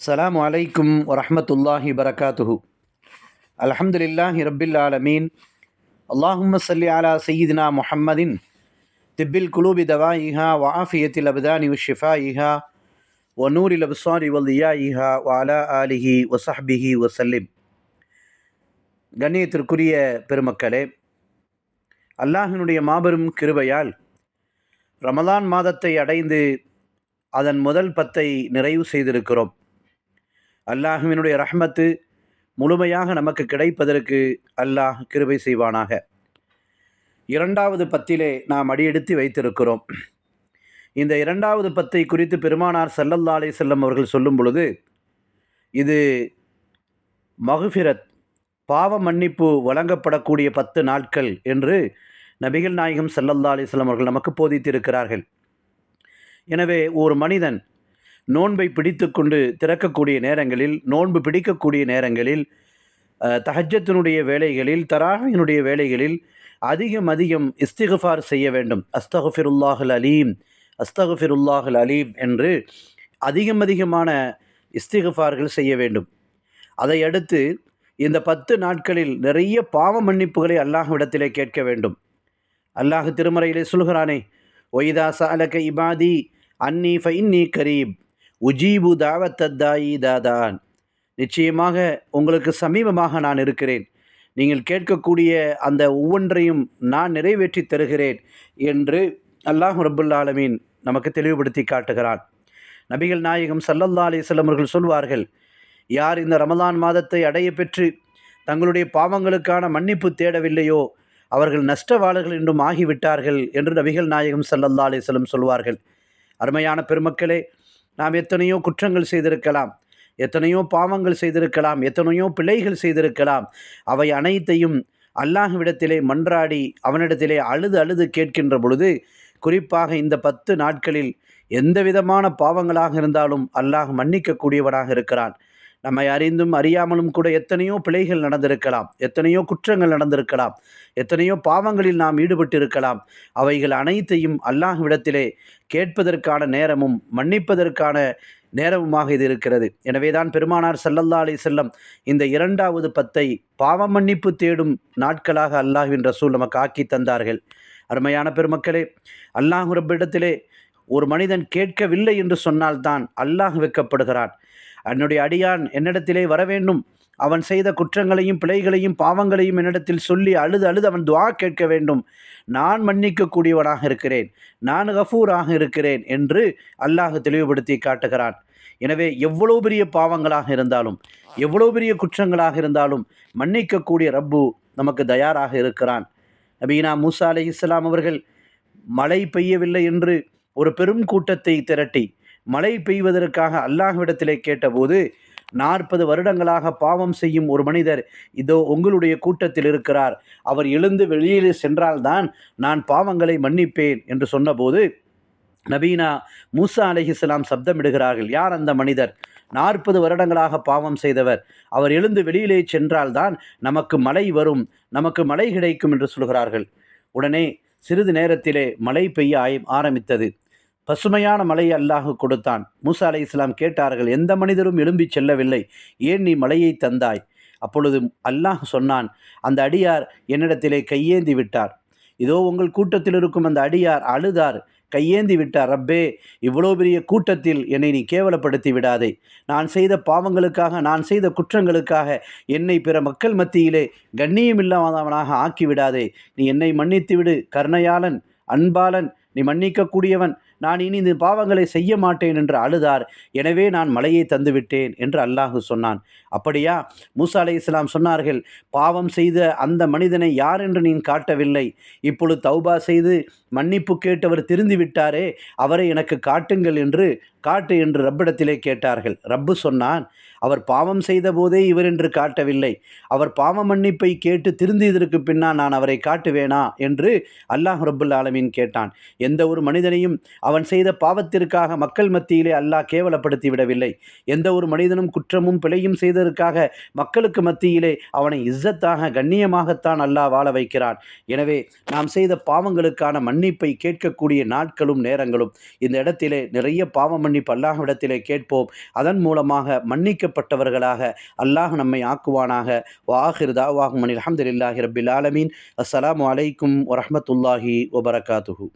அஸ்லாம் வலைக்கும் வரமத்துல்லாஹி வரகாத்துஹு அலமதுல்லாஹி ரபில் ஆலமீன் அல்லாஹும்ம சல்லி அலா சையீதினா முஹம்மதின் திப்பில் குலூபி தவா இஹா வாஃபியத்தில் அபிதானி ஷிஃபா இஹா ஒனூரில் அப்சாரி வல்தியா இஹா வாலா ஆலிஹி வசஹ்பிஹி ஒசல்லிம் கண்ணியத்திற்குரிய பெருமக்களே அல்லாஹினுடைய மாபெரும் கிருபையால் ரமலான் மாதத்தை அடைந்து அதன் முதல் பத்தை நிறைவு செய்திருக்கிறோம். அல்லாஹுவினுடைய ரஹ்மத்து முழுமையாக நமக்கு கிடைப்பதற்கு அல்லாஹ் கிருபை செய்வானாக. இரண்டாவது பத்திலே நாம் அடியெடுத்து வைத்திருக்கிறோம். இந்த இரண்டாவது பத்தை குறித்து பெருமானார் சல்லல்லா அலை செல்லம் அவர்கள் சொல்லும் பொழுது இது மகுஃபிரத் பாவ மன்னிப்பு வழங்கப்படக்கூடிய பத்து நாட்கள் என்று நபிகள் நாயகம் சல்லல்லா அலிஸ்லாம் அவர்கள் நமக்கு போதித்திருக்கிறார்கள். எனவே ஒரு மனிதன் நோன்பை பிடித்து கொண்டு திறக்கக்கூடிய நேரங்களில் நோன்பு பிடிக்கக்கூடிய நேரங்களில் அஹ், தஹஜத்தினுடைய வேலைகளில் தராகினுடைய வேலைகளில் அதிகம் அதிகம் இஸ்திகுஃபார் செய்ய வேண்டும். அஸ்தகுஃபிருல்லாஹுல் அலீம் அஸ்தகுஃபிருல்லாஹுல் அலீம் என்று அதிகம் அதிகமான இஸ்திகுஃபார்கள் செய்ய வேண்டும். அதையடுத்து இந்த பத்து நாட்களில் நிறைய பாவ மன்னிப்புகளை அல்லாஹ்விடத்திலே கேட்க வேண்டும். அல்லாஹ் திருமறையிலே சொல்கிறானே ஒய்தா சாலக இபாதி அன்னி ஃபைன்னி கரீப். உஜீபு தாவத்தத்தாயி தாதான். நிச்சயமாக உங்களுக்கு சமீபமாக நான் இருக்கிறேன். நீங்கள் கேட்கக்கூடிய அந்த ஒவ்வொன்றையும் நான் நிறைவேற்றி தருகிறேன் என்று அல்லாஹ் ரபுல்லாலமீன் நமக்கு தெளிவுபடுத்தி காட்டுகிறான். நபிகள் நாயகம் சல்லல்லா அலிஸ்லம் அவர்கள் சொல்வார்கள் யார் இந்த ரமலான் மாதத்தை அடைய பெற்று தங்களுடைய பாவங்களுக்கான மன்னிப்பு தேடவில்லையோ அவர்கள் நஷ்டவாளர்கள் என்றும் ஆகிவிட்டார்கள் என்று நபிகள் நாயகம் சல்லல்லா அலிஸ்லம் சொல்வார்கள். அருமையான பெருமக்களே நாம் எத்தனையோ குற்றங்கள் செய்திருக்கலாம். எத்தனையோ பாவங்கள் செய்திருக்கலாம். எத்தனையோ பிழைகள் செய்திருக்கலாம். அவை அனைத்தையும் அல்லாஹ்விடத்திலே மன்றாடி அவனிடத்திலே அழுது அழுது கேட்கின்ற பொழுது குறிப்பாக இந்த பத்து நாட்களில் எந்த விதமான பாவங்களாக இருந்தாலும் அல்லாஹ் மன்னிக்கக்கூடியவனாக இருக்கிறான். நம்மை அறிந்தும் அறியாமலும் கூட எத்தனையோ பிழைகள் நடந்திருக்கலாம் எத்தனையோ குற்றங்கள் நடந்திருக்கலாம் எத்தனையோ பாவங்களில் நாம் ஈடுபட்டிருக்கலாம். அவைகள் அனைத்தையும் அல்லாஹ்விடத்திலே கேட்பதற்கான நேரமும் மன்னிப்பதற்கான நேரமுமாக இது இருக்கிறது. எனவேதான் பெருமானார் சல்லல்லா அலி செல்லம் இந்த இரண்டாவது பத்தை பாவ மன்னிப்பு தேடும் நாட்களாக அல்லாஹ்வின் ரசூல் நமக்கு ஆக்கி தந்தார்கள். அருமையான பெருமக்களே அல்லாஹ் ரப்பிடத்திலே ஒரு மனிதன் கேட்கவில்லை என்று சொன்னால்தான் அல்லாஹ் வெட்கப்படுகிறான் என்னுடைய அடியான் என்னிடத்திலே வர வேண்டும் அவன் செய்த குற்றங்களையும் பிழைகளையும் பாவங்களையும் என்னிடத்தில் சொல்லி அழுது அழுது அவன் துவா கேட்க வேண்டும். நான் மன்னிக்கக்கூடியவனாக இருக்கிறேன். நான் கஃபூராக இருக்கிறேன் என்று அல்லாஹ் தெளிவுபடுத்தி காட்டுகிறான். எனவே எவ்வளோ பெரிய பாவங்களாக இருந்தாலும் எவ்வளோ பெரிய குற்றங்களாக இருந்தாலும் மன்னிக்கக்கூடிய ரப்பு நமக்கு தயாராக இருக்கிறான். நபீனா மூசா அலி இஸ்லாம் அவர்கள் மழை பெய்யவில்லை என்று ஒரு பெரும் கூட்டத்தை திரட்டி மழை பெய்வதற்காக அல்லாஹ்விடத்திலே கேட்டபோது நாற்பது வருடங்களாக பாவம் செய்யும் ஒரு மனிதர் இதோ உங்களுடைய கூட்டத்தில் இருக்கிறார். அவர் எழுந்து வெளியிலே சென்றால்தான் நான் பாவங்களை மன்னிப்பேன் என்று சொன்னபோது நபீனா மூசா அலைஹிஸ்லாம் சப்தமிடுகிறார்கள் யார் அந்த மனிதர்? நாற்பது வருடங்களாக பாவம் செய்தவர். அவர் எழுந்து வெளியிலே சென்றால்தான் நமக்கு மழை வரும் நமக்கு மழை கிடைக்கும் என்று சொல்கிறார்கள். உடனே சிறிது நேரத்திலே மழை பெய்ய ஆரம்பித்தது. பசுமையான மலையை அல்லாஹ் கொடுத்தான். மூசா அலை இஸ்லாம் கேட்டார்கள் எந்த மனிதரும் எழும்பி செல்லவில்லை. ஏன் நீ மலையை தந்தாய்? அப்பொழுது அல்லாஹ் சொன்னான் அந்த அடியார் என்னிடத்திலே கையேந்தி விட்டார். இதோ உங்கள் கூட்டத்தில் இருக்கும் அந்த அடியார் அழுதார். கையேந்தி விட்டார். ரப்பே இவ்வளோ பெரிய கூட்டத்தில் என்னை நீ கேவலப்படுத்தி விடாதே. நான் செய்த பாவங்களுக்காக நான் செய்த குற்றங்களுக்காக என்னை பிற மக்கள் மத்தியிலே கண்ணியமில்லாதவனாக ஆக்கி விடாதே. நீ என்னை மன்னித்து விடு. கருணையாளன் அன்பாளன் நீ மன்னிக்கக்கூடியவன். நான் இனி இந்த பாவங்களை செய்ய மாட்டேன் என்று அழுதார். எனவே நான் மலையை தந்துவிட்டேன் என்று அல்லாஹ் சொன்னான். அப்படியா? மூசா அலை இஸ்லாம் சொன்னார்கள் பாவம் செய்த அந்த மனிதனை யார் என்று நீ காட்டவில்லை. இப்பொழுது தௌபா செய்து மன்னிப்பு கேட்டவர் திருந்தி விட்டாரே அவரை எனக்கு காட்டுங்கள் என்று காட்டு என்று ரப்பிடத்திலே கேட்டார்கள். ரப்பு சொன்னான் அவர் பாவம் செய்த போதே இவர் என்று காட்டவில்லை. அவர் பாவ மன்னிப்பை கேட்டு திருந்தியதற்கு பின்னால் நான் அவரை காட்டுவேனா? என்று அல்லாஹ் ரப்புல் ஆலமீன் கேட்டான். எந்த ஒரு மனிதனையும் அவன் செய்த பாவத்திற்காக மக்கள் மத்தியிலே அல்லாஹ் கேவலப்படுத்தி விடவில்லை எந்த ஒரு மனிதனும் குற்றமும் பிழையும் செய்ததற்காக மக்களுக்கு மத்தியிலே அவனை இஸ்ஸத்தாக கண்ணியமாகத்தான் அல்லாஹ் வாழ வைக்கிறான். எனவே நாம் செய்த பாவங்களுக்கான மன்னிப்பை கேட்கக்கூடிய நாட்களும் நேரங்களும் இந்த இடத்திலே நிறைய பாவம் பண்ணி பல்லாஹ்விடத்திலே கேட்போம். அதன் மூலமாக மன்னிக்கப்பட்டவர்களாக அல்லாஹ் நம்மை ஆக்குவானாக. வாஹிர்தா வாஹ்மன் அனில் அஹமதுல்லாஹி ரபில் ஆலமீன். அஸ்ஸலாமு அலைக்கும் வரமத்துல்லாஹி வபரகாத்துஹூ.